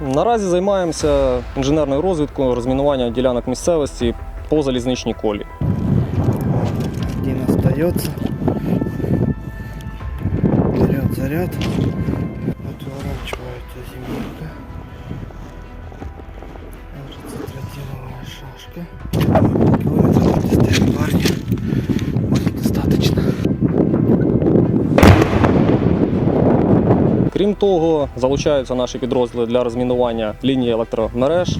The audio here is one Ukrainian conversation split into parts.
Наразі займаємося інженерною розвідкою, розмінування ділянок місцевості по залізничній колі. Один остается. Заряд, заряд. Отворачивается зиминка. Кажется, тротиловая шашка. Крім того, залучаються наші підрозділи для розмінування лінії електромереж,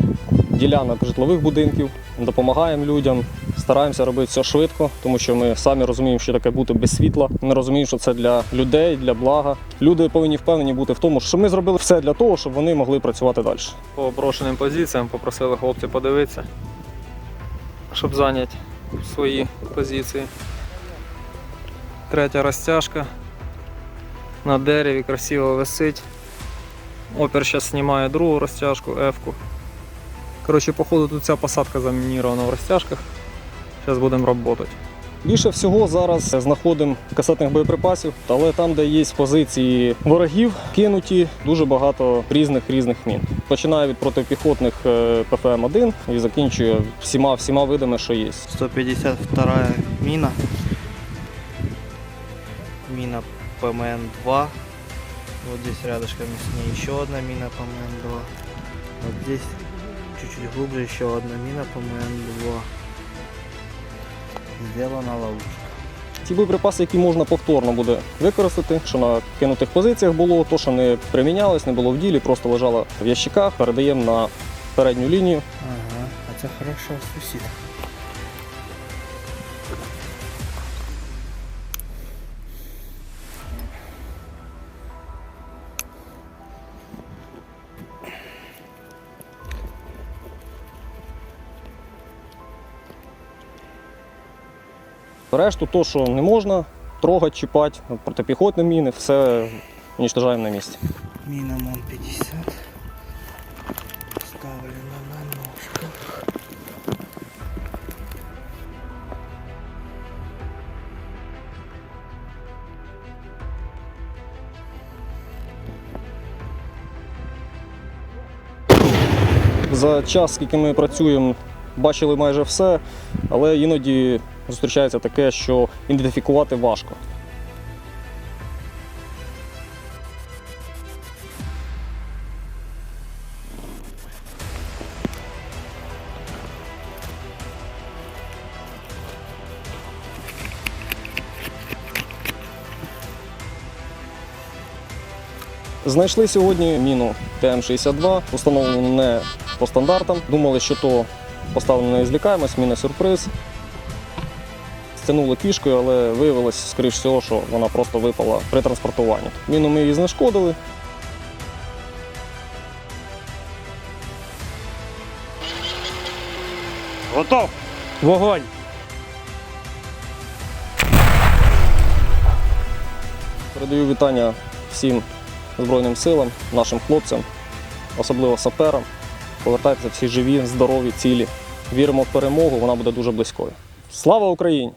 ділянок житлових будинків, допомагаємо людям. Стараємося робити все швидко, тому що ми самі розуміємо, що таке бути без світла. Ми розуміємо, що це для людей, для блага. Люди повинні впевнені бути в тому, що ми зробили все для того, щоб вони могли працювати далі. По брошеним позиціям попросили хлопців подивитися, щоб зайняти свої позиції. Третя розтяжка на дереві красиво висить. Опер зараз знімає другу розтяжку, F-ку. Коротше, походу тут ця посадка замінірована в розтяжках. Зараз будемо працювати. Більше всього зараз знаходимо касетних боєприпасів, але там, де є позиції ворогів, кинуті дуже багато різних різних мін. Починає від протипіхотних е, ПФМ-1 і закінчує всіма всіма видами, що є. 152 мина. Мина ПМН-2. Вот здесь рядышком с ней еще одна мина ПМН-2. Вот здесь чуть-чуть глубже еще одна мина ПМН-2. Сделана ловушка. Ті боєприпаси, які можна повторно буде використати, що на кинутих позиціях було, то, що не примінялось, не було в ділі, просто лежало в ящиках, передаємо на передню лінію. Ага, это хорошо сусід. Решту, то, що не можна трогати, чіпати, протипіхотні міни, все уничтожаємо на місці. Мина МОН-50. Ставлена на ножку. За час, скільки ми працюємо, бачили майже все, але іноді зустрічається таке, що ідентифікувати важко. Знайшли сьогодні міну ТМ-62, установлену не по стандартам. Думали, що то поставлено не злякаємось, міна сюрприз. Стянули кішкою, але виявилось, скоріш всього, що вона просто випала при транспортуванні. Міну ми її знешкодили. Готов! Вогонь! Передаю вітання всім Збройним силам, нашим хлопцям, особливо саперам. Повертайтеся всі живі, здорові, цілі. Віримо в перемогу, вона буде дуже близькою. Слава Україні!